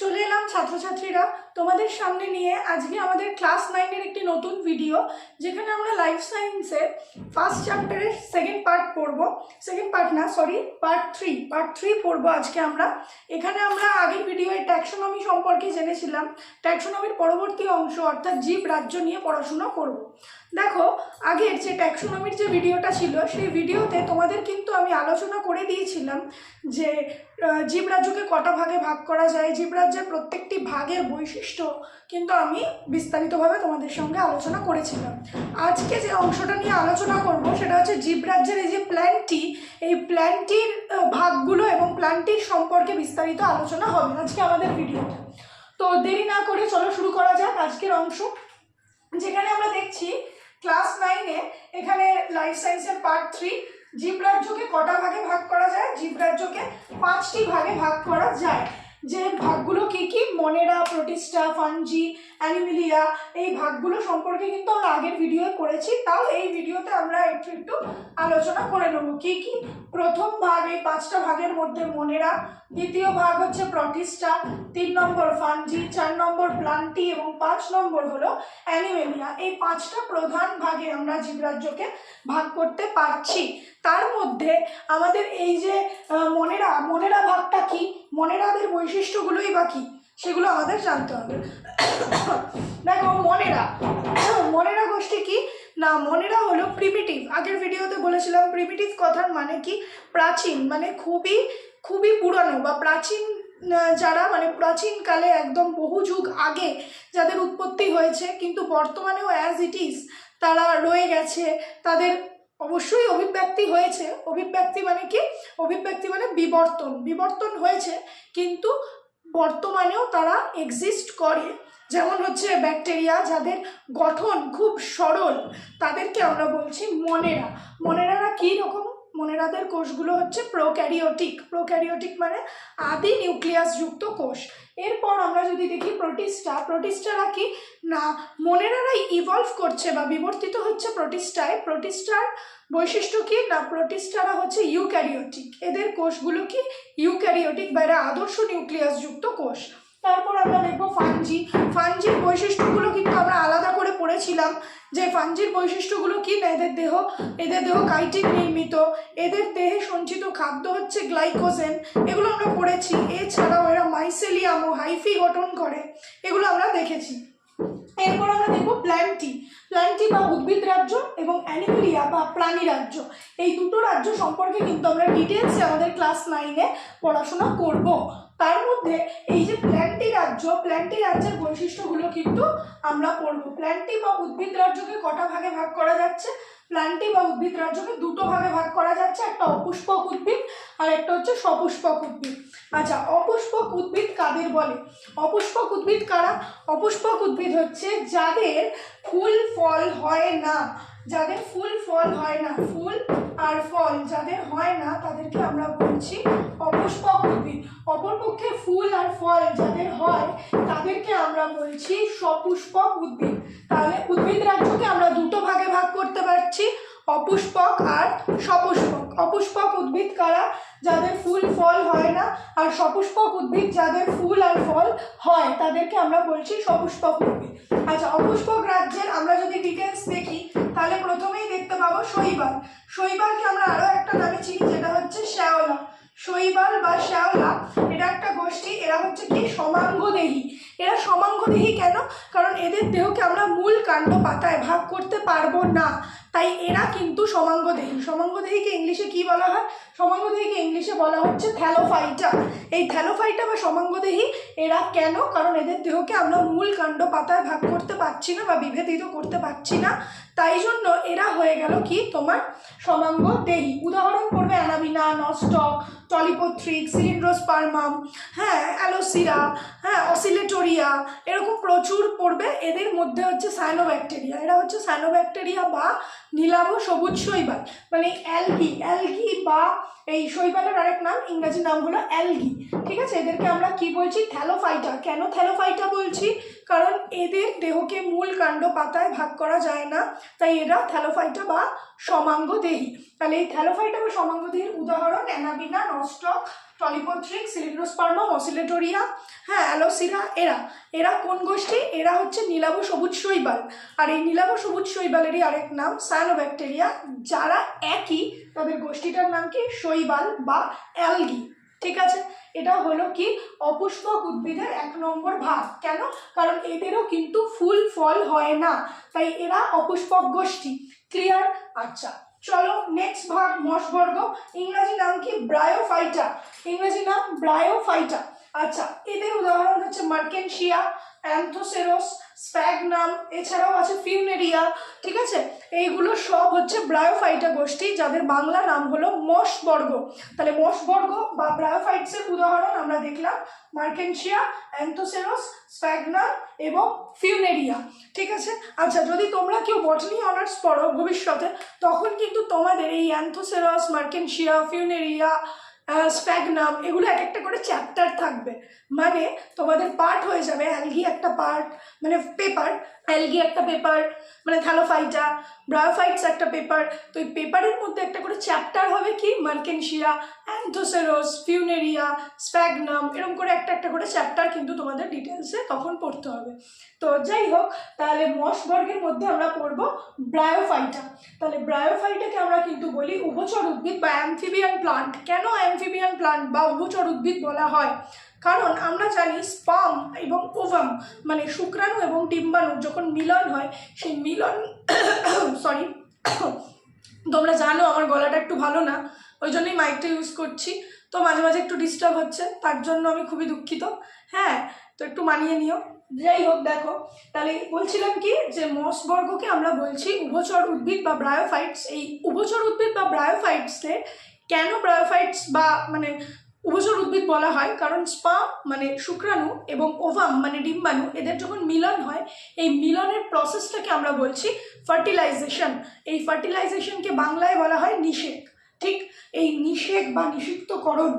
চলে এলাম ছাত্রছাত্রীরা তোমাদের সামনে নিয়ে। আজকে আমাদের ক্লাস নাইনের একটি নতুন ভিডিও যেখানে আমরা লাইফ সায়েন্সের ফার্স্ট চ্যাপ্টারের সেকেন্ড পার্ট পড়ব। সেকেন্ড পার্ট না sorry part three part three পড়ব আজকে আমরা। এখানে আমরা আগের ভিডিওয়ে ট্যাক্সোনমি সম্পর্কে জেনেছিলাম। ট্যাক্সোনমির পরবর্তী অংশ, অর্থাৎ জীব রাজ্য নিয়ে পড়াশোনা করব। দেখো, আগের যে ট্যাক্সোনমির যে ভিডিওটা ছিল, সেই ভিডিওতে তোমাদের কিন্তু আমি আলোচনা করে দিয়েছিলাম যে জীবরাজ্যকে কটা ভাগে ভাগ করা যায়, জীবরাজ্যের প্রত্যেকটি ভাগের বৈশিষ্ট্য কিন্তু আমি বিস্তারিতভাবে তোমাদের সঙ্গে আলোচনা করেছিলাম। আজকে যে অংশটা নিয়ে আলোচনা করব, সেটা হচ্ছে জীবরাজ্যের এই যে প্ল্যানটি এই প্ল্যানটির ভাগগুলো এবং প্ল্যানটির সম্পর্কে বিস্তারিত আলোচনা হবে আজকে আমাদের ভিডিওতে তো দেরি না করে চলো শুরু করা যাক আজকের অংশ। যেখানে আমরা দেখছি ক্লাস নাইনে এখানে লাইফ সায়েন্সের পার্ট থ্রি জীব রাজ্যকে কটা ভাগে ভাগ করা যায়? জীব রাজ্যকে পাঁচটি ভাগে ভাগ করা যায়। যে ভাগগুলো কি কি? মনেরা প্রোটিস্টা ফানজি, অ্যানিমিলিয়া, এই ভাগগুলো সম্পর্কে কিন্তু আমরা আগের ভিডিও করেছি। তাও এই ভিডিওতে আমরা একটু একটু আলোচনা করে নেব। কি কি? প্রথম ভাগ, এই পাঁচটা ভাগের মধ্যে মনেরা, দ্বিতীয় ভাগ হচ্ছে প্রটিস্টা তিন নম্বর ফানজি, চার নম্বর প্লান্টি এবং পাঁচ নম্বর হলো অ্যানিমেলিয়া। এই পাঁচটা প্রধান ভাগে আমরা জীবরাজ্যকে ভাগ করতে পারছি। তার মধ্যে আমাদের এই যে মনেরা মনেরা ভাগটা কি? মনেরাদের বৈশিষ্ট্যগুলোই বা কি, সেগুলো আমাদের জানতে হবে। দেখো, মনেরা। মনেরা গোষ্ঠী কি? না, মনেরা হলো প্রিমিটিভ আগের ভিডিওতে বলেছিলাম প্রিমিটিভ কথার মানে কি? প্রাচীন মানে খুবই খুবই পুরানো বা প্রাচীন যারা মানে প্রাচীনকালে একদম বহু যুগ আগে যাদের উৎপত্তি হয়েছে, কিন্তু বর্তমানেও অ্যাজ ইট ইজ তারা রয়ে গেছে, তাদের অবশ্যই অভিব্যক্তি হয়েছে। অভিব্যক্তি মানে কি? অভিব্যক্তি মানে বিবর্তন। বিবর্তন হয়েছে, কিন্তু বর্তমানেও তারা এক্সিস্ট করে। যেমন হচ্ছে ব্যাকটেরিয়া যাদের গঠন খুব সরল, তাদেরকে আমরা বলছি মনেরা। মনেরারা কী রকম? মনেরাদের কোষগুলো হচ্ছে প্রোক্যারিওটিক প্রোক্যারিওটিক মানে আদি নিউক্লিয়াসযুক্ত কোষ। এরপর আমরা যদি দেখি প্রোটিস্টা, প্রোটিস্টারা কি? না, মনেরারাই ইভলভ করছে বা বিবর্তিত হচ্ছে প্রোটিস্টায়। প্রোটিস্টার বৈশিষ্ট্য কি? না, প্রোটিস্টারা হচ্ছে ইউক্যারিওটিক এদের কোষগুলো কি? ইউক্যারিওটিক বা এরা আদর্শ নিউক্লিয়াসযুক্ত কোষ। তারপর আমরা দেখব ফানজি। ফানজির বৈশিষ্ট্যগুলো কিন্তু আমরা আলাদা করে পড়েছিলাম যে ফানজির বৈশিষ্ট্যগুলো কি? না এদের দেহ এদের দেহ কাইটিন নির্মিত, এদের দেহে সঞ্চিত খাদ্য হচ্ছে গ্লাইকোজেন। এগুলো আমরা পড়েছি। এছাড়াও এরা মাইসেলিয়াম ও হাইফি গঠন করে। এগুলো আমরা দেখেছি। এরপর আমরা দেখব প্ল্যান্টি প্ল্যান্টি বা উদ্ভিদ রাজ্য এবং অ্যানিমেলিয়া বা প্রাণী রাজ্য। এই দুটো রাজ্য সম্পর্কে কিন্তু আমরা ডিটেলসে আমাদের ক্লাস নাইনে পড়াশোনা করব। তার মধ্যে এই যে রাজ্য। প্ল্যান্টি রাজ্যের বৈশিষ্ট্যগুলো কিন্তু আমরা পড়ব। প্ল্যান্টি বা উদ্ভিদ রাজ্যকে কটা ভাগে ভাগ করা যাচ্ছে? প্ল্যান্টি বা উদ্ভিদ রাজ্যকে দুটো ভাগে ভাগ করা যাচ্ছে। একটা অপুষ্পক উদ্ভিদ আর একটা হচ্ছে সপুষ্পক উদ্ভিদ। আচ্ছা অপুষ্পক উদ্ভিদ কাদের বলে? অপুষ্পক উদ্ভিদ কারা? অপুষ্পক উদ্ভিদ হচ্ছে যাদের ফুল, ফল হয় না। যাদের ফুল, ফল হয় না। ফুল আর ফল যাদের হয় না, তাদেরকে আমরা বলছি অপুষ্পক উদ্ভিদ অপরপক্ষে ফুল আর ফল যাদের হয়, তাদেরকে আমরা বলছি সপুষ্পক উদ্ভিদ। তাহলে উদ্ভিদ রাজ্যকে আমরা দুটো ভাগে ভাগ অপুষ্পক আর সপুষ্পক। অপুষ্পক উদ্ভিদ কারা? যাদের ফুল ফল হয় না, আর সপুষ্পক উদ্ভিদ যাদের ফুল আর ফল হয়, তাদেরকে আমরা বলছি সপুষ্পক উদ্ভিদ। আচ্ছা অপুষ্পক রাজ্যের আমরা যদি ডিটেলস দেখি, তাহলে প্রথমেই দেখতে পাবো শৈবাল। শৈবালকে আমরা আরও একটা নামে চিনি, যেটা হচ্ছে শ্যাওলা। শৈবাল বা শ্যাওলা, এটা একটা গোষ্ঠী, এরা হচ্ছে কি? সমাঙ্গদেহী। এরা সমাঙ্গদেহী কেন? কারণ এদের দেহকে আমরা মূল কাণ্ড পাতায় ভাগ করতে পারব না। তাই এরা কিন্তু সমাঙ্গদেহী। সমাঙ্গদেহীকে ইংলিশে কি বলা হয়? সমাঙ্গদেহীকে ইংলিশে বলা হচ্ছে থ্যালোফাইটা এই থ্যালোফাইটা বা সমাঙ্গদেহী এরা কেন? কারণ এদের দেহকে আমরা মূল কাণ্ড পাতায় ভাগ করতে পারছি না বা বিভেদিত করতে পারছি না। তাই জন্য এরা হয়ে গেল কি তোমার সমাঙ্গ দেহি। উদাহরণ করবে অ্যানাবিনা নস্টক, টলিপোথ্রিক, সিলিন্ড্রোস্পার্মাম হ্যাঁ অ্যালোসিরা হ্যাঁ অসিলেটোরিয়া, এরকম প্রচুর পড়বে। এদের মধ্যে হচ্ছে সাইনোব্যাকটেরিয়া এরা হচ্ছে সাইনোব্যাকটেরিয়া বা নীলাভ সবুজ শৈবাল মানে অ্যালগি অ্যালগি বা এই শৈবালের আরেক নাম, ইংরাজি নাম হলো অ্যালগি। ঠিক আছে? এদেরকে আমরা কি বলছি? থ্যালোফাইটা। কেন থ্যালোফাইটা বলছি? কারণ এদের দেহকে মূল কাণ্ড পাতায় ভাগ করা যায় না। তাই এরা থ্যালোফাইটা বা সমাঙ্গ দেহী তাহলে এই থ্যালোফাইটা বা সমাঙ্গ দেহীর উদাহরণ অ্যানাবিনা নস্টক টলিপথ্রিক সিলিন্ড্রোস্পার্মা অসিলেটোরিয়া হ্যাঁ অ্যালোসিরা, এরা এরা কোন গোষ্ঠী? এরা হচ্ছে নীলাভ সবুজ শৈবাল। আর এই নীলাভ সবুজ শৈবালেরই আরেক নাম সায়ানোব্যাকটেরিয়া যারা একই তাদের গোষ্ঠীটার নাম কি? শৈবাল বা অ্যালগি। ঠিক আছে? এটা হলো কি? অপুষ্পক উদ্ভিদের এক নম্বর ভাগ। কেন? কারণ এদেরও কিন্তু ফুল ফল হয় না। তাই এরা অপুষ্পক গোষ্ঠী। ক্লিয়ার আচ্ছা। চলো নেক্সট ভাগ মশবর্গ ইংরাজি নাম কি? ব্রায়োফাইটা ইংরাজি নাম ব্রায়োফাইটা আচ্ছা এদের উদাহরণ হচ্ছে মার্কেনশিয়া অ্যান্থোসেরোস, স্প্যাগনাম, এছাড়াও আছে ফিউনেরিয়া, ঠিক আছে? এইগুলো সব হচ্ছে ব্রায়োফাইটা গোষ্ঠী, যাদের বাংলা নাম হলো মশবর্গ। তাহলে মশবর্গ বা ব্রায়োফাইটসের উদাহরণ আমরা দেখলাম, মার্কেনশিয়া, অ্যান্থোসেরোস, স্প্যাগনাম এবং ফিউনেরিয়া, ঠিক আছে? আচ্ছা যদি তোমরা কেউ বটনি অনার্স পড়ো ভবিষ্যতে, তখন কিন্তু তোমাদের এই অ্যান্থোসেরস, মার্কেনশিয়া, ফিউনেরিয়া স্প্যাগনাম এগুলো এক একটা করে চ্যাপ্টার থাকবে। মানে তোমাদের পার্ট হয়ে যাবে অ্যালগি একটা পার্ট মানে পেপার অ্যালগি একটা পেপার মানে থ্যালোফাইটা ব্রায়োফাইটস একটা পেপার তো এই পেপারের মধ্যে একটা করে চ্যাপ্টার হবে কি? মার্কেনশিয়া অ্যান্থোসেরোস ফিউনেরিয়া, স্প্যাগনাম, এরকম করে একটা একটা করে চ্যাপ্টার কিন্তু তোমাদের ডিটেলসে তখন পড়তে হবে। তো যাই হোক, তাহলে মশবর্গের মধ্যে আমরা পড়ব ব্রায়োফাইটা। তাহলে ব্রায়োফাইটাকে আমরা কিন্তু বলি উভচর উদ্ভিদ বা অ্যামফিবিয়ান প্লান্ট কেন অ্যামফিবিয়ান প্লান্ট বা উভচর উদ্ভিদ বলা হয়? কারণ আমরা জানি স্পাম এবং ওভাম মানে শুক্রাণু এবং ডিম্বাণু যখন মিলন হয়, সেই মিলন সরি তোমরা জানো আমার গলাটা একটু ভালো না। ওই জন্যই মাইকটা ইউজ করছি। তো মাঝে মাঝে একটু ডিস্টার্ব হচ্ছে, তার জন্য আমি খুবই দুঃখিত। হ্যাঁ তো একটু মানিয়ে নিও। যাই হোক, দেখো, তাহলে বলছিলাম কি যে মসবর্গকে আমরা বলছি উভচর উদ্ভিদ বা ব্রায়োফাইটস এই উভচর উদ্ভিদ বা ব্রায়োফাইটসকে কেন ব্রায়োফাইটস বা মানে উভচর উদ্ভিদ বলা হয়? কারণ স্পাম মানে শুক্রাণু এবং ওভাম মানে ডিম্বাণু, এদের যখন মিলন হয়, এই মিলনের প্রসেসটাকে আমরা বলছি ফার্টিলাইজেশন এই ফার্টিলাইজেশনকে বাংলায় বলা হয় নিষেক। ঠিক? এই নিষেধ বা নিষিক্তকরণ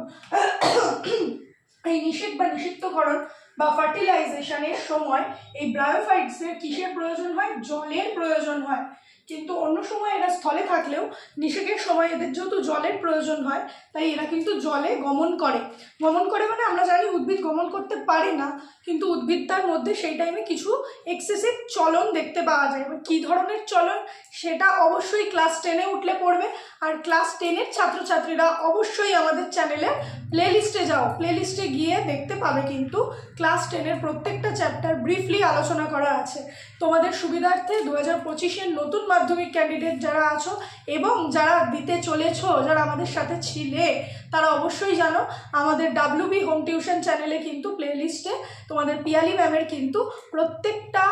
এই নিষেধ বা নিষিক্তকরণ বা ফার্টিলাইজেশনের সময় এই ব্রায়োফাইটসের কিসের প্রয়োজন হয়? জলের প্রয়োজন হয়। কিন্তু অন্য সময় এরা স্থলে থাকলেও নিষেকের সময় এদের যেহেতু জলের প্রয়োজন হয়, তাই এরা কিন্তু জলে গমন করে। গমন করে মানে আমরা জানি উদ্ভিদ গমন করতে পারে না, কিন্তু উদ্ভিদটার মধ্যে সেই টাইমে কিছু এক্সেসিভ চলন দেখতে পাওয়া যায়। এবার কী ধরনের চলন? সেটা অবশ্যই ক্লাস টেনে উঠলে পড়বে। আর ক্লাস টেনের ছাত্রছাত্রীরা অবশ্যই আমাদের চ্যানেলে প্লেলিস্টে যাও। প্লেলিস্টে গিয়ে দেখতে পাবে কিন্তু ক্লাস টেনের প্রত্যেকটা চ্যাপ্টার ব্রিফলি আলোচনা করা আছে। তোমাদের সুবিধার্থে দু হাজার পঁচিশের নতুন মাধ্যমিক ক্যান্ডিডেট যারা আছো এবং যারা দিতে চলেছো, যারা আমাদের সাথে ছিলে, তারা অবশ্যই জানো আমাদের ডাব্লিউবি হোম টিউশন চ্যানেলে কিন্তু প্লেলিস্টে তোমাদের পিয়ালি ম্যামের কিন্তু প্রত্যেকটা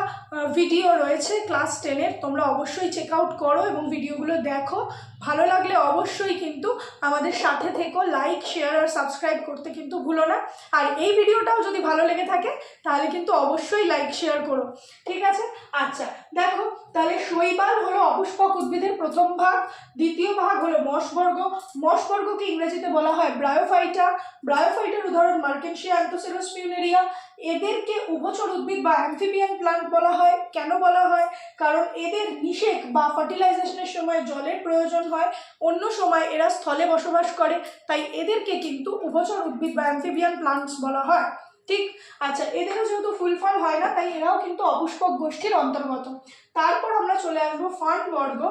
ভিডিও রয়েছে ক্লাস টেনের তোমরা অবশ্যই চেক আউট করো এবং ভিডিওগুলো দেখো। ভালো লাগলে অবশ্যই কিন্তু আমাদের সাথে থেকো লাইক শেয়ার আর সাবস্ক্রাইব করতে কিন্তু ভুলো না। আর এই ভিডিওটাও যদি ভালো লেগে থাকে, তাহলে কিন্তু অবশ্যই লাইক শেয়ার করো। ঠিক আছে? আচ্ছা দেখো, তাহলে শৈবাল হলো অপুষ্পক উদ্ভিদের প্রথম ভাগ, দ্বিতীয় ভাগ হলো মশবর্গ মশবর্গকে ইংরেজিতে বলা হয় ব্রায়োফাইটা ব্রায়োফাইটার উদাহরণ মার্কেনশিয়া অ্যান্থোসেরোস ফিউনেরিয়া এদেরকে উভচর উদ্ভিদ বা অ্যামফিবিয়ান প্লান্ট বলা হয়। কেন বলা হয়? কারণ এদের নিষেক বা ফার্টিলাইজেশনের সময় জলের প্রয়োজন হয়, অন্য সময় এরা স্থলে বসবাস করে, তাই এদেরকে কিন্তু উভচর উদ্ভিদ বা অ্যামফিবিয়ান প্লান্টস বলা হয়। ঠিক? আচ্ছা এদেরও যেহেতু ফুল ফল হয় না, তাই এরাও কিন্তু অপুষ্পক গোষ্ঠীর অন্তর্গত। তারপর আমরা চলে আসব ফান্ড বর্গ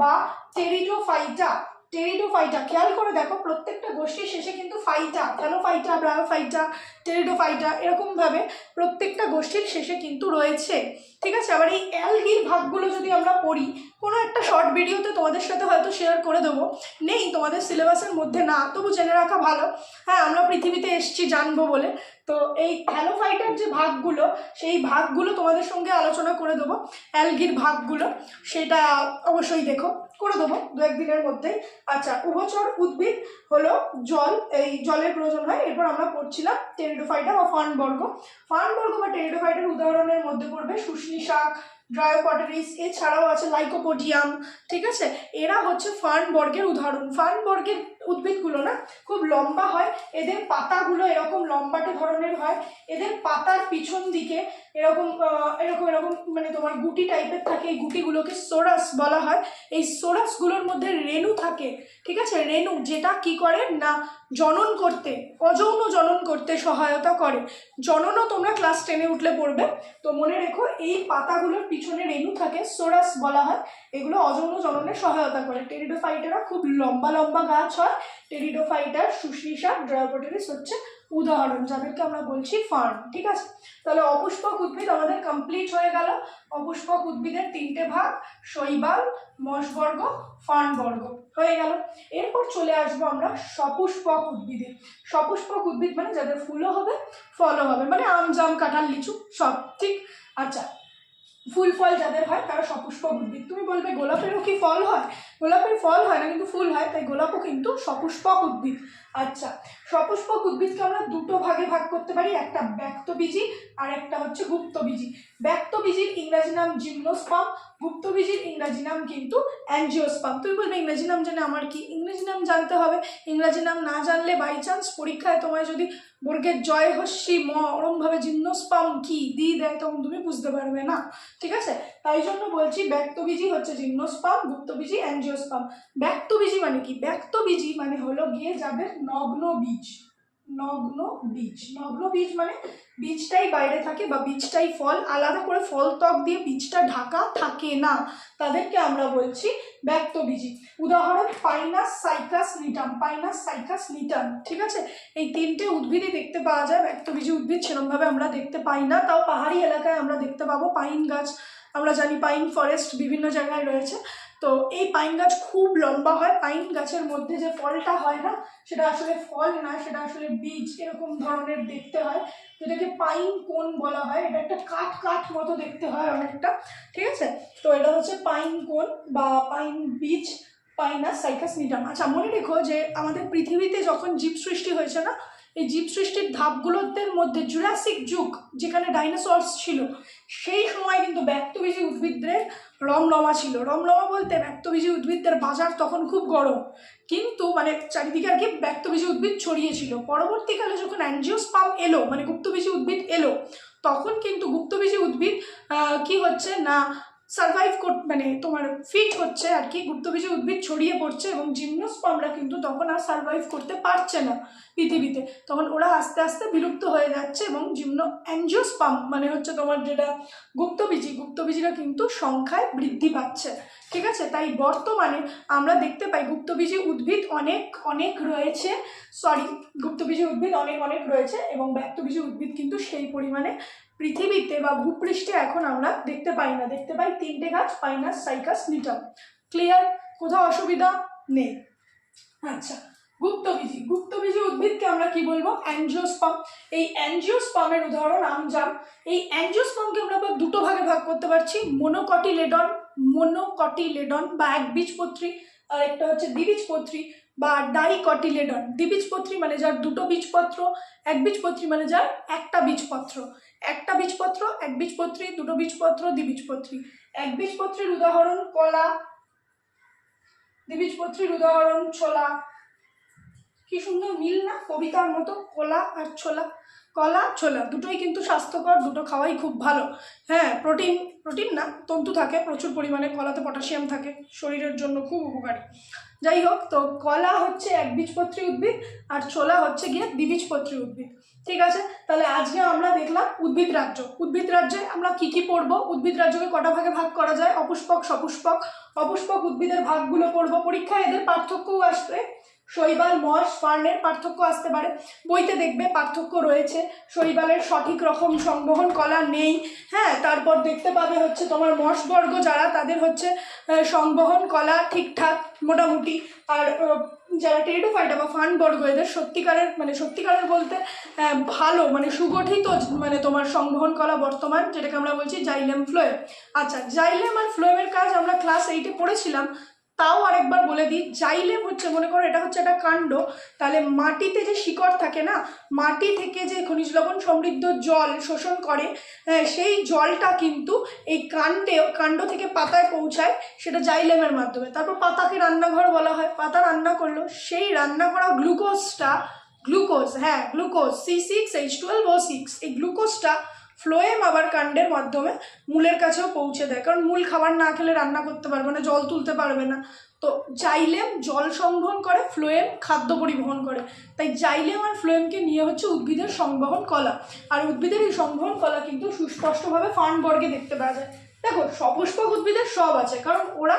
বা টেরিডোফাইটা টেরিডোফাইটা খেয়াল করে দেখো, প্রত্যেকটা গোষ্ঠীর শেষে কিন্তু ফাইটা থ্যালোফাইটা ব্রায়োফাইটা টেরিডোফাইটা এরকমভাবে প্রত্যেকটা গোষ্ঠীর শেষে কিন্তু রয়েছে। ঠিক আছে? আবার এই অ্যালগির ভাগগুলো যদি আমরা পড়ি, কোনো একটা শর্ট ভিডিওতে তোমাদের সাথে হয়তো শেয়ার করে দেবো। নেই, তোমাদের সিলেবাসের মধ্যে না, তবু জেনে রাখা ভালো। হ্যাঁ আমরা পৃথিবীতে এসছি, জানব বলে। তো এই থ্যালোফাইটার যে ভাগগুলো, সেই ভাগগুলো তোমাদের সঙ্গে আলোচনা করে দেবো অ্যালগির ভাগগুলো। সেটা অবশ্যই দেখো। করে দেবো দু একদিনের মধ্যেই। আচ্ছা উভচর উদ্ভিদ হলো জল। এই জলের প্রয়োজন হয়। এরপর আমরা পড়ছিলাম টেরিডোফাইটা বা ফার্নবর্গ ফার্নবর্গ বা টেরিডোফাইটার উদাহরণের মধ্যে পড়বে শুষ্নি শাক ড্রায়োপটারিস এছাড়াও আছে লাইকোপোডিয়াম ঠিক আছে? এরা হচ্ছে ফার্ন বর্গের উদাহরণ। ফার্ন বর্গের উদ্ভিদগুলো না খুব লম্বা হয়, এদের পাতাগুলো এরকম লম্বাটে ধরনের হয়, এদের পাতার পিছন দিকে এরকম এরকম এরকম মানে তোমার গুটি টাইপের থাকে, এই গুটিগুলোকে সোরাস বলা হয়। এই সোরাসগুলোর মধ্যে রেণু থাকে, ঠিক আছে? রেণু যেটা কি করে? না জনন করতে, অযৌন জনন করতে সহায়তা করে। জননও তোমরা ক্লাস টেনে উঠলে পড়বে। তো মনে রেখো, এই পাতাগুলোর পিছনে রেণু থাকে, সোরাস বলা হয়। এগুলো অযৌন জননে সহায়তা করে। টেরিডোফাইটারা খুব লম্বা লম্বা গাছ হয়। টেরিডোফাইটার সুশ্রীষা ড্রায়োপোটেরিস হচ্ছে উদাহরণ, যাদেরকে আমরা বলছি ফার্ন ঠিক আছে? তাহলে অপুষ্পক উদ্ভিদ আমাদের কমপ্লিট হয়ে গেল। অপুষ্পক উদ্ভিদের তিনটে ভাগ, শৈবাল মশবর্গ ফার্নবর্গ হয়ে গেল। এরপর চলে আসব আমরা সপুষ্পক উদ্ভিদে। সপুষ্পক উদ্ভিদ মানে যাদের ফুলও হবে, ফলও হবে। মানে আম, জাম, কাঁঠাল, লিচু সব, ঠিক? আচ্ছা ফুল, ফল যাদের হয় তারা সপুষ্পক উদ্ভিদ। তুমি বলবে গোলাপেরও কি ফল হয়? গোলাপের ফল হয় না, কিন্তু ফুল হয়, তাই গোলাপও কিন্তু সপুষ্পক উদ্ভিদ। আচ্ছা সপুষ্পক উদ্ভিদকে আমরা দুটো ভাগে ভাগ করতে পারি, একটা ব্যক্তবীজি আর একটা হচ্ছে গুপ্তবীজি। ব্যক্তবীজির ইংরাজি নাম জিমনোস্পাম, গুপ্তবীজির ইংরাজি নাম কিন্তু অ্যাঞ্জিওস্পাম। তুমি বলবে, ইংরাজি নাম জেনে আমার কি? ইংরেজি নাম জানতে হবে। ইংরাজি নাম না জানলে বাই চান্স পরীক্ষায় তোমায় যদি বর্গের জয় হস্যি ম ওরমভাবে জিমনোস্পাম কি দিয়ে দেয়, তখন তুমি বুঝতে পারবে না। ঠিক আছে? তাই জন্য বলছি ব্যক্তবীজি হচ্ছে জিমনোস্পাম, গুপ্তবীজি, অ্যাঞ্জিওস্পাম। ব্যক্তবীজি মানে কি? ব্যক্তবীজি মানে হলো গিয়ে যাদের নগ্ন বীজ। নগ্ন বীজ। নগ্ন বীজ মানে বীজটাই বাইরে থাকে বা বীজটাই ফল। আলাদা করে ফল ত্বক দিয়ে বীজটা ঢাকা থাকে না। তাদেরকে আমরা বলছি ব্যক্তবীজি। উদাহরণ, Pinus Cycas Gnetum Pinus Cycas Gnetum ঠিক আছে? এই তিনটে উদ্ভিদই দেখতে পাওয়া যায়। ব্যক্তবীজি উদ্ভিদ সেরকমভাবে আমরা দেখতে পাই না। তাও পাহাড়ি এলাকায় আমরা দেখতে পাবো পাইন গাছ আমরা জানি পাইন ফরেস্ট বিভিন্ন জায়গায় রয়েছে। তো এই পাইন গাছ খুব লম্বা হয়। পাইন গাছের মধ্যে যে ফলটা হয় না, সেটা আসলে ফল না, সেটা আসলে বীজ এরকম ধরনের দেখতে হয়। যেটাকে পাইন কোন বলা হয়। এটা একটা কাঠ কাঠ মতো দেখতে হয় অনেকটা, ঠিক আছে? তো এটা হচ্ছে পাইন কোন বা পাইন বীজ পাইনাস সাইকাস নিটাম আচ্ছা মনে রেখো যে আমাদের পৃথিবীতে যখন জীব সৃষ্টি হয়েছে না এই জীব সৃষ্টির ধাপগুলোদের মধ্যে জুরাসিক যুগ, যেখানে ডাইনোসরস ছিল, সেই সময় কিন্তু ব্যক্তবীজী উদ্ভিদদের রমরমা ছিল। রমরমা বলতে ব্যক্তবীজী উদ্ভিদদের বাজার তখন খুব গরম, কিন্তু মানে চারিদিকে আর কি ব্যক্তবীজী উদ্ভিদ ছড়িয়েছিল পরবর্তীকালে যখন অ্যাঞ্জিওস্পাম এলো মানে গুপ্তবীজী উদ্ভিদ এলো, তখন কিন্তু গুপ্তবীজী উদ্ভিদ কি হচ্ছে না সার্ভাইভ কর মানে তোমার ফিট হচ্ছে আর কি গুপ্তবীজী উদ্ভিদ ছড়িয়ে পড়ছে এবং জিমনোস্পামরা কিন্তু তখন আর সার্ভাইভ করতে পারছে না পৃথিবীতে। তখন ওরা আস্তে আস্তে বিলুপ্ত হয়ে যাচ্ছে এবং জিমনো অ্যাঞ্জিওস্পাম মানে হচ্ছে তোমার যেটা গুপ্তবীজি গুপ্তবীজিরা কিন্তু সংখ্যায় বৃদ্ধি পাচ্ছে। ঠিক আছে? তাই বর্তমানে আমরা দেখতে পাই গুপ্তবীজি উদ্ভিদ অনেক অনেক রয়েছে। সরি গুপ্তবীজি উদ্ভিদ অনেক অনেক রয়েছে এবং ব্যক্তবীজি উদ্ভিদ কিন্তু সেই পরিমাণে পৃথিবীতে বা ভূপৃষ্ঠে এখন আমরা দেখতে পাই না। দেখতে পাই তিনটে গাছ, পাইনাস, সাইকাস নিটাম ক্লিয়ার কোথাও অসুবিধা নেই। আচ্ছা গুপ্তবীজি। গুপ্তবীজি উদ্ভিদকে আমরা কি বলব? অ্যাঞ্জিওস্পাম। এই অ্যাঞ্জিওস্পামের উদাহরণ আম আমজাম, এই অ্যাঞ্জিওস্পামকে আমরা আবার দুটো ভাগে ভাগ করতে পারছি। মোনোকটিলেডন মোনোকটিলেডন বা একবীজপত্রী আর একটা হচ্ছে দ্বিবীজপত্রী। বা ডাই ডাইকটিলেডন দ্বিবীজপত্রী মানে যার দুটো বীজপত্র, এক বীজপত্রী মানে যার একটা বীজপত্র। একটা বীজপত্র, এক বীজপত্রী, দুটো বীজপত্র, দ্বিবীজপত্রী। এক বীজপত্রীর উদাহরণ কলা, দ্বিবীজপত্রীর উদাহরণ ছোলা। কি সুন্দর মিল না? কবিতার মতো কলা আর ছোলা। কলা, ছোলা, দুটোই কিন্তু স্বাস্থ্যকর, দুটো খাওয়াই খুব ভালো। হ্যাঁ প্রোটিন প্রোটিন না, তন্তু থাকে, প্রচুর পরিমাণে, কলাতে পটাশিয়াম থাকে, শরীরের জন্য খুব উপকারী। যাই হোক, তো কলা হচ্ছে একবীজপত্রী উদ্ভিদ, আর ছোলা হচ্ছে গিয়ে দ্বিবীজপত্রী উদ্ভিদ। ঠিক আছে? তাহলে আজকে আমরা দেখলাম উদ্ভিদ রাজ্য। উদ্ভিদ রাজ্যে আমরা কি কি পড়ব? উদ্ভিদ রাজ্যকে কটা ভাগে ভাগ করা যায়? অপুষ্পক, সপুষ্পক। অপুষ্পক উদ্ভিদের ভাগগুলো পড়ব। পরীক্ষায় এদের পার্থক্যও আসবে। শৈবাল মশ ফার্নের পার্থক্য আসতে পারে। বইতে দেখবে পার্থক্য রয়েছে। শৈবালের সঠিক রকম সংবহন কলা নেই। হ্যাঁ তারপর দেখতে পাবে হচ্ছে তোমার মশবর্গ যারা, তাদের হচ্ছে সংবহন কলা ঠিকঠাক, মোটামুটি। আর যারা টেরিডোফাইটা বা ফান বর্গ এদের সত্যিকারের মানে সত্যিকারের বলতে ভালো মানে সুগঠিত মানে তোমার সংবহন কলা বর্তমান, যেটাকে আমরা বলছি জাইলেম ফ্লোয়েম। আচ্ছা জাইলেম আর ফ্লোয়েমের কাজ আমরা ক্লাস এইটে পড়েছিলাম। তাও আরেকবার বলে দিই জাইলেম হচ্ছে মনে করো এটা হচ্ছে একটা কাণ্ড তাহলে মাটিতে যে শিকড় থাকে না মাটি থেকে যে খনিজ লবণ সমৃদ্ধ জল শোষণ করে হ্যাঁ, সেই জলটা কিন্তু এই কাণ্ডে কাণ্ড থেকে পাতায় পৌঁছায় সেটা জাইলেমের মাধ্যমে। তারপর পাতাকে রান্নাঘর বলা হয় পাতা রান্না করল সেই রান্না করা গ্লুকোজটা গ্লুকোজ হ্যাঁ glucose C six H twelve O six এই গ্লুকোজটা ফ্লোয়েম আবার কাণ্ডের মাধ্যমে মূলের কাছেও পৌঁছে দেয়। কারণ মূল খাবার না খেলে রান্না করতে পারবে না, জল তুলতে পারবে না। তো জাইলেম জল সংবহন করে ফ্লোয়েম খাদ্য পরিবহন করে। তাই জাইলেম আর ফ্লোয়েমকে নিয়ে হচ্ছে উদ্ভিদের সংবহন কলা। আর উদ্ভিদের এই সংবহন কলা কিন্তু সুস্পষ্টভাবে ফার্ন বর্গে দেখতে পাওয়া যায়। দেখো, সপুষ্পক উদ্ভিদের সব আছে, কারণ ওরা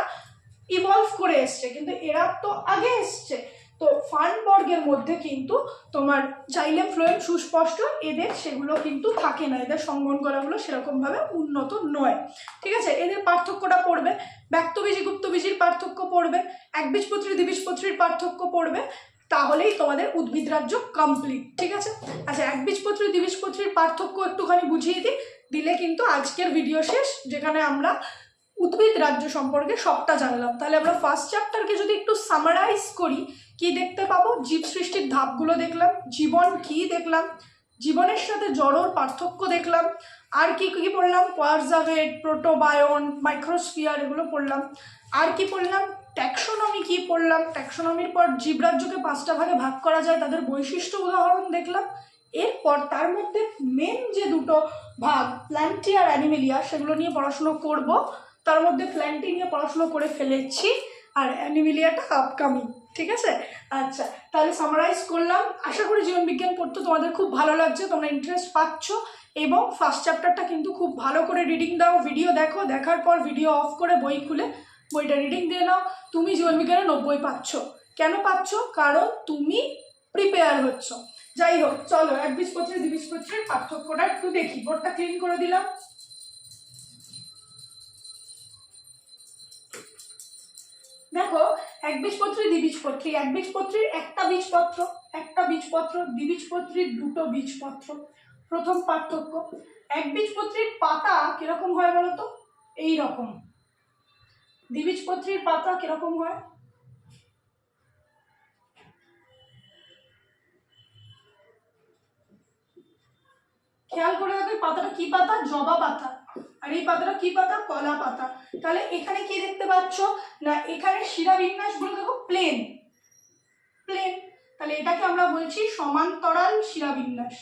ইভলভ করে এসছে, কিন্তু এরা তো আগে এসছে। তো ফান বর্গের মধ্যে কিন্তু তোমার চাইলে ফ্লোয়েম সুস্পষ্ট এদের সেগুলো কিন্তু থাকে না। এদের সংবহন করাগুলো সেরকমভাবে উন্নত নয়। ঠিক আছে? এদের পার্থক্যটা পড়বে। ব্যক্তবীজি গুপ্তবীজির পার্থক্য পড়বে। একবীজপত্রী, দ্বিবীজপত্রীর পার্থক্য পড়বে। তাহলেই তোমাদের উদ্ভিদ রাজ্য কমপ্লিট ঠিক আছে? আচ্ছা একবীজপত্রী, দ্বিবীজপত্রীর পার্থক্য একটুখানি বুঝিয়ে দিই। দিলে কিন্তু আজকের ভিডিও শেষ, যেখানে আমরা উদ্ভিদ রাজ্য সম্পর্কে সবটা জানলাম। তাহলে আমরা ফার্স্ট চ্যাপ্টারকে যদি একটু সামারাইজ করি কি দেখতে পাবো? জীব সৃষ্টির ধাপগুলো দেখলাম, জীবন কি দেখলাম, জীবনের সাথে জড়োর পার্থক্য দেখলাম, আর কি কী পড়লাম? কোয়ারজাভেট, প্রোটোবায়ন, মাইক্রোস্ফিয়ার এগুলো পড়লাম, আর কি পড়লাম? ট্যাক্সোনমি কি পড়লাম? ট্যাক্সোনমির পর জীবরাজ্যকে পাঁচটা ভাগে ভাগ করা যায়, তাদের বৈশিষ্ট্য উদাহরণ দেখলাম, এরপর তার মধ্যে মেন যে দুটো ভাগ, প্ল্যান্টি আর অ্যানিমেলিয়া, সেগুলো নিয়ে পড়াশুনো করব, তার মধ্যে প্ল্যান্টি নিয়ে পড়াশুনো করে ফেলেছি, আর অ্যানিমেলিয়াটা আপকামিং ঠিক আছে? আচ্ছা তাহলে সামারাইজ করলাম। আশা করি জীবন বিজ্ঞান পড়তে তোমাদের খুব ভালো লাগছে, তোমরা ইন্টারেস্ট পাচ্ছ এবং ফার্স্ট চ্যাপ্টারটা কিন্তু খুব ভালো করে রিডিং দাও ভিডিও দেখো, দেখার পর ভিডিও অফ করে বই খুলে বইটা রিডিং দিয়ে নাও। তুমি জীবন বিজ্ঞানে নব্বই পাচ্ছ। কেন পাচ্ছ? কারণ তুমি প্রিপেয়ার হচ্ছ। যাই হোক, চলো একবীজপত্রী দ্বিবীজপত্রীর পার্থক্যটা একটু দেখি। বোর্ডটা ক্লিন করে দিলাম। দেখো একবীজপত্রী দ্বিবীজপত্রী একবীজপত্রীর একটা বীজপত্র একটা বীজপত্র দ্বিবীজপত্রীর দুটো বীজপত্র। প্রথম পার্থক্য একবীজপত্রীর পাতা কীরকম হয় বলো তো? এই রকম। দ্বিবীজপত্রীর পাতা কীরকম হয়? খেয়াল করে দেখো পাতাটা কি পাতা? জবা পাতা। আর এই পাতাটা কি পাতা? কলা পাতা। তাহলে এখানে কি দেখতে পাচ্ছ? না, এখানে শিরাবিন্যাসগুলো দেখো প্লেন প্লেন তাহলে এটাকে আমরা বলছি সমান্তরাল শিরাবিন্যাস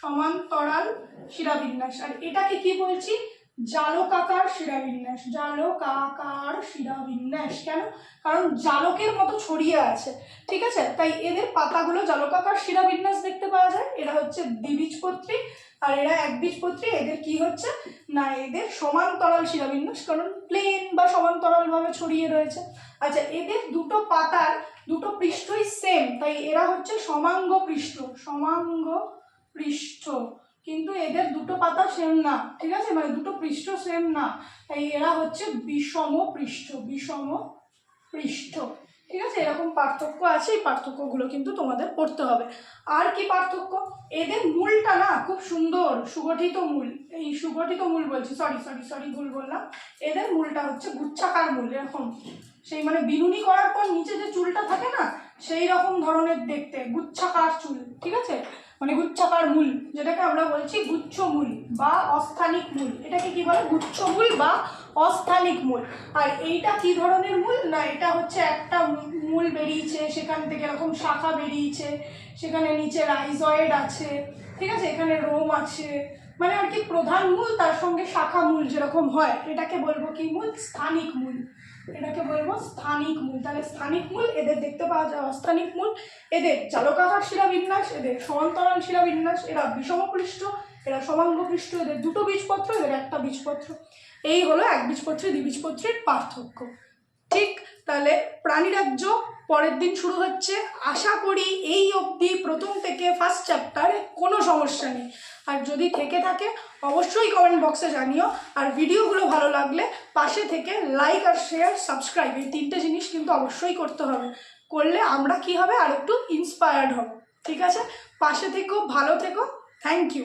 সমান্তরাল শিরাবিন্যাস আর এটাকে কি বলছি? জালকাকার শিরাবিন্যাস জালকাকার শিরাবিন্যাস কেন? কারণ জালকের মতো ছড়িয়ে আছে, ঠিক আছে? তাই এদের পাতাগুলো জালকাকার শিরাবিন্যাস দেখতে পাওয়া যায়। এরা হচ্ছে দ্বিবীজপত্রী, আর এরা একবীজপত্রী। এদের কি হচ্ছে? না, এদের সমান্তরাল শিরাবিন্যাস, কারণ প্লেন বা সমান্তরালভাবে ছড়িয়ে রয়েছে। আচ্ছা এদের দুটো পাতার দুটো পৃষ্ঠই সেম তাই এরা হচ্ছে সমাঙ্গ পৃষ্ঠ সমাঙ্গ পৃষ্ঠ কিন্তু এদের দুটো পাতা সেম না, ঠিক আছে? মানে দুটো পৃষ্ঠ সেম না। তাই এরা হচ্ছে বিষম পৃষ্ঠ বিষম পৃষ্ঠ, ঠিক আছে? এরকম পার্থক্য আছে, এই পার্থক্যগুলো কিন্তু তোমাদের পড়তে হবে। আর কি পার্থক্য? এদের মূলটা না খুব সুন্দর, সুগঠিত মূল। এই সুগঠিত মূল বলছি সরি সরি সরি ভুল বললাম। এদের মূলটা হচ্ছে গুচ্ছাকার মূল, এরকম। সেই মানে বিনুনি করার পর নিচে যে চুলটা থাকে না সেই রকম ধরনের দেখতে, গুচ্ছাকার চুল, ঠিক আছে? মানে গুচ্ছাকার মূল, যেটাকে আমরা বলছি গুচ্ছ মূল বা অস্থানিক মূল। এটাকে কি বলে? গুচ্ছ মূল বা অস্থানিক মূল। আর এইটা কি ধরনের মূল? না, এটা হচ্ছে একটা মূল বেরিয়েছে, সেখান থেকে এরকম শাখা বেরিয়েছে, সেখানে নিচে রাইজয়েড আছে, ঠিক আছে? এখানে রোম আছে। মানে আর কি প্রধান মূল, তার সঙ্গে শাখা মূল যেরকম হয়, এটাকে বলব কি মূল? স্থানিক মূল। এটাকে বলব স্থানিক মূল। তাহলে স্থানিক মূল, এদের দেখতে পাওয়া যায় অস্থানিক মূল। এদের চালকাকার শিলাবিন্যাস এদের সমান্তরাল শিলাবিন্যাস এরা বিষমপৃষ্ঠ এরা সমাঙ্গপৃষ্ঠ এদের দুটো বীজপত্র, এদের একটা বীজপত্র। এই হলো এক বীজপত্রে দ্বিবীজপত্রের পার্থক্য। ঠিক, তাহলে প্রাণীরাজ্য পরের দিন শুরু হচ্ছে। আশা করি এই অবধি প্রথম থেকে ফার্স্ট চ্যাপ্টারে কোনো সমস্যা নেই। আর যদি থেকে থাকে, অবশ্যই কমেন্ট বক্সে জানিও। আর ভিডিওগুলো ভালো লাগলে পাশে থেকে লাইক আর শেয়ার সাবস্ক্রাইব এই তিনটে জিনিস কিন্তু অবশ্যই করতে হবে। করলে আমরা কি হবে? আর একটু ইন্সপায়ার্ড হব। ঠিক আছে? পাশে থেকো, ভালো থেকো। Thank you